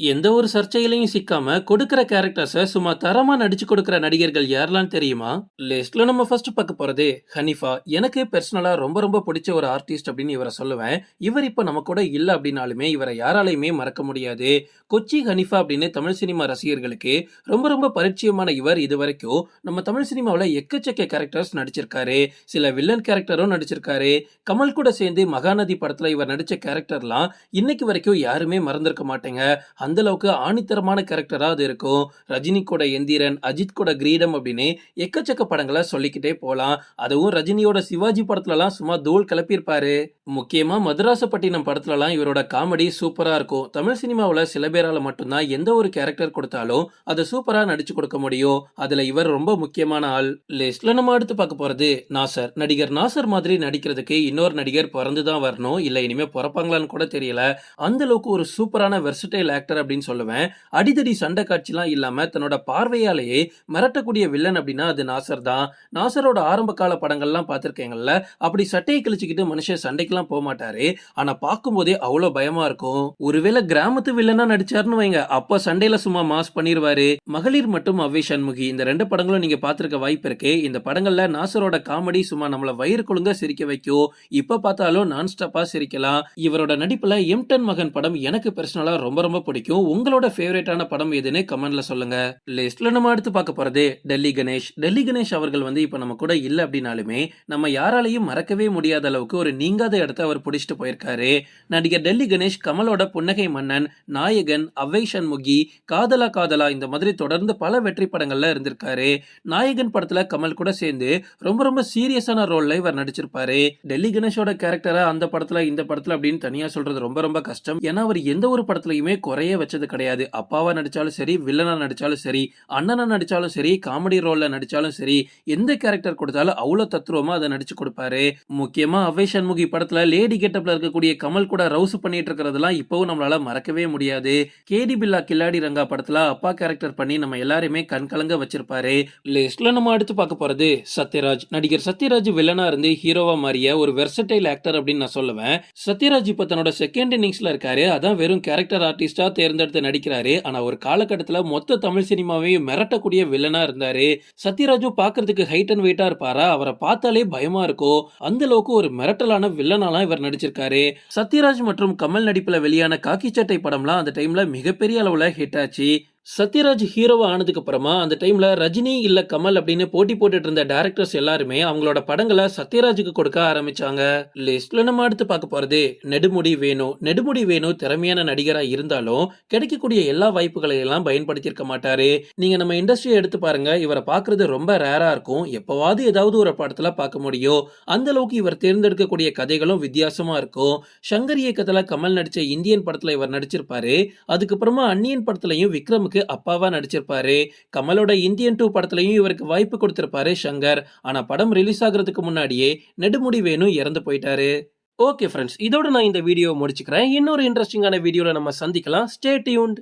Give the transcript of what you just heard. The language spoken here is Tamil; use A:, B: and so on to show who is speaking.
A: எந்த ஒரு சர்ச்சையிலையும் சிக்காம கொடுக்கிற கேரக்டர்ஸை சும்மா தரமா நடிச்சு கொடுக்கிற நடிகர்கள் யாரெல்லாம் தெரியுமா? லிஸ்ட்ல நம்ம ஃபர்ஸ்ட் பார்க்க போறதே ஹனிஃபா. எனக்கு பர்சனலா ரொம்ப ரொம்ப பிடிச்ச ஒரு ஆர்டிஸ்ட் அப்படின்னு இவரை சொல்லுவேன். இவர் இப்ப நம்ம கூட இல்ல அப்படின்னாலுமே இவரை யாராலையுமே மறக்க முடியாது. கொச்சி ஹனிஃபா அப்படின்னு தமிழ் சினிமா ரசிகர்களுக்கு ரொம்ப ரொம்ப பரிச்சயமான இவர் இது வரைக்கும் நம்ம தமிழ் சினிமாவில் எக்கச்சக்க கேரக்டர்ஸ் நடிச்சிருக்காரு. சில வில்லன் கேரக்டரும் நடிச்சிருக்காரு. கமல் கூட சேர்ந்து மகாநதி படத்துல இவர் நடிச்ச கேரக்டர்லாம் இன்னைக்கு வரைக்கும் யாருமே மறந்திருக்க மாட்டேங்க. அந்த அளவுக்கு ஆணித்தரமான கேரக்டரா அது இருக்கும். ரஜினி கூட எந்திரன் அஜித் கூட கிரீடம் அப்படின்னு எக்கச்சக்க படங்களை சொல்லிக்கிட்டே போலாம். அதுவும் ரஜினியோட சிவாஜி படத்துலலாம் சும்மா தூள் கிளப்பியிருப்பாரு முக்கியமா மதுராசப்பட்டினம் படத்துலலாம் இவரோட காமெடி சூப்பரா இருக்கும். தமிழ் சினிமாவில் சில பேரால மட்டும்தான் எந்த ஒரு கேரக்டர் கொடுத்தாலும் அதை சூப்பரா நடிச்சு கொடுக்க முடியும். அதுல இவர் ரொம்ப முக்கியமான ஆள். லிஸ்ட்ல நம்ம அடுத்து பார்க்க போறது நாசர். நடிகர் நாசர் மாதிரி நடிக்கிறதுக்கு இன்னொரு நடிகர் பிறந்துதான் வரணும். இல்ல இனிமே பிறப்பாங்களான்னு கூட தெரியல. அந்த அளவுக்கு ஒரு சூப்பரான வெர்சடைல் ஆக்டர் அப்படின்னு சொல்லுவேன். அடிதடி சண்டை காட்சிலாம் இல்லாம தன்னோட பார்வையாலேயே மிரட்டக்கூடிய வில்லன் அப்படின்னா அது நாசர் தான். நாசரோட ஆரம்ப கால படங்கள்லாம் பார்த்திருக்கீங்கல்ல அப்படி சட்டையை கிழிச்சுக்கிட்டு மனுஷன் சண்டைக்கெல்லாம் போக மாட்டாரு. ஆனா பார்க்கும்போதே அவ்வளவு பயமா இருக்கும். ஒருவேளை கிராமத்து வில்லனா நடிச்சாருன்னு வைங்க அப்போ சண்டையில சும்மா மாஸ் பண்ணிருவாரு. மகளிர் மற்றும் அவ்வை சண்முகி. இந்த ரெண்டு படங்களும் நீங்க பார்த்துருக்க வாய்ப்பு இருக்கு. இந்த படங்கள்ல நாசரோட காமெடி சும்மா நம்மள வயிறு கொழுங்க சிரிக்க வைக்கும். இப்ப பார்த்தாலும் நான் ஸ்டாப்பா சிரிக்கலாம். இவரோட நடிப்புல எம்டன் மகன் படம் எனக்கு பர்சனலா ரொம்ப ரொம்ப பிடிக்கும். உங்களோட ஃபேவரேட்டான படம் எதுன்னு கமெண்ட்ல சொல்லுங்க. லிஸ்ட்ல நம்ம அடுத்து பார்க்க போறதே டெல்லி கணேஷ். டெல்லி கணேஷ் அவர்கள் வந்து இப்ப நம்ம கூட இல்லை அப்படின்னாலுமே நம்ம யாராலையும் மறக்கவே முடியாத அளவுக்கு ஒரு நீங்காத இடத்த அவர் பிடிச்சிட்டு போயிருக்காரு. நடிகர் டெல்லி கணேஷ் கமலோட புன்னகை மன்னன் நாயகன் அவ்வை சண்முகி காதலா காதலா இந்த மாதிரி தொடர்ந்து பல வெற்றி படங்கள்ல இருந்திருக்காரு. நாயகன் படத்துல கமல் கூட சேர்ந்து ரொம்ப ரொம்ப சீரியஸான ரோல்ல இவர் நடிச்சிருப்பாரு. டெல்லி கணேஷோட கேரக்டரா அந்த படத்துல இந்த படத்துல அப்படின்னு தனியா சொல்றது ரொம்ப ரொம்ப கஷ்டம். ஏன்னா அவர் எந்த ஒரு படத்துலயுமே குறைய வச்சது கிடையாது. அப்பாவா நடிச்சாலும் சரி வில்லனா நடிச்சாலும் சரி அண்ணனா நடிச்சாலும் சரி காமெடி ரோல்ல நடிச்சாலும் சரி எந்த கேரக்டர் கொடுத்தாலும் அவ்வளவு தத்ரூபமா அதை நடிச்சு கொடுப்பாரு. முக்கியமா அவ்வை சண்முகி படத்துல லேடி கெட்டப்ல இருக்கக்கூடிய கமல் கூட ரவுஸ் பண்ணிட்டு இருக்கிறதெல்லாம் இப்பவும் நம்மளால மறக்கவே முடியாது. கேடி பில்லா கில்லாடி ரங்கா படத்துல அப்பா கேரக்டர் பண்ணி நம்ம எல்லாருமே கண்கலங்க வச்சிருப்பாரு. லிஸ்ட்ல நம்ம அடுத்து பார்க்க போறது சத்யராஜ். நடிகர் சத்யராஜ் வில்லனா இருந்து ஹீரோவா மாறிய ஒரு வெர்சடைல் ஆக்டர் அப்படின்னு நான் சொல்லுவேன். சத்யராஜ் இப்ப தன்னோட செகண்ட் இன்னிங்ஸ்ல இருக்காரு. அதான் வெறும் கேரக்டர் ஆர்டிஸ்டா தேர்ந்தெடுத்து நடிக்கிறாரு. ஆனா ஒரு காலகட்டத்துல மொத்த தமிழ் சினிமாவையும் மிரட்டக்கூடிய வில்லனா இருந்தாரு. சத்யராஜும் பாக்குறதுக்கு ஹைட் அண்ட் வெயிட்டா இருப்பாரா? அவரை பார்த்தாலே பயமா இருக்கும் அந்த அளவுக்கு ஒரு மிரட்டலான வில்லனாலாம் இவர் நடிச்சிருக்காரு. சத்யராஜ் மற்றும் கமல் நடிப்புல வெளியான காக்கி சட்டை படம்லாம் அந்த டைம்ல மிகப்பெரிய அளவுல ஹிட் ஆச்சு. சத்யராஜ் ஹீரோவாக ஆனதுக்கு அப்புறமா அந்த டைமில் ரஜினி இல்லை கமல் அப்படின்னு போட்டி போட்டுட்டு இருந்த டேரக்டர்ஸ் எல்லாருமே அவங்களோட படங்களை சத்யராஜுக்கு கொடுக்க ஆரம்பிச்சாங்க. லிஸ்ட்ல நம்ம அடுத்து பார்க்க போறது நெடுமுடி வேணு. நெடுமுடி வேணு திறமையான நடிகராக இருந்தாலும் கிடைக்கக்கூடிய எல்லா வாய்ப்புகளையெல்லாம் பயன்படுத்தியிருக்க மாட்டாரு. நீங்க நம்ம இண்டஸ்ட்ரியை எடுத்து பாருங்க. இவரை பார்க்கறது ரொம்ப ரேரா இருக்கும். எப்பவாவது ஏதாவது ஒரு படத்துல பார்க்க முடியும். அந்த அளவுக்கு இவர் தேர்ந்தெடுக்கக்கூடிய கதைகளும் வித்தியாசமா இருக்கும். சங்கர் இயக்கத்துல கமல் நடிச்ச இந்தியன் படத்துல இவர் நடிச்சிருப்பாரு. அதுக்கப்புறமா அந்நியன் படத்துலயும் விக்ரமுக்கு அப்பாவா நடிச்சிருப்பாரு. கமலோட இந்தியன் டூ படத்துலயும் இவருக்கு வாய்ப்பு கொடுத்திருப்பாரு சங்கர் ஆனா படம் ரிலீஸ் ஆகுறதுக்கு முன்னாடியே நெடுமுடி வேணு இறந்து போயிட்டாரு. ஓகே ஃப்ரெண்ட்ஸ் இதோட நான் இந்த வீடியோ முடிச்சுக்கிறேன். இன்னொரு இன்ட்ரெஸ்டிங்கான வீடியோவில் நம்ம சந்திக்கலாம். Stay tuned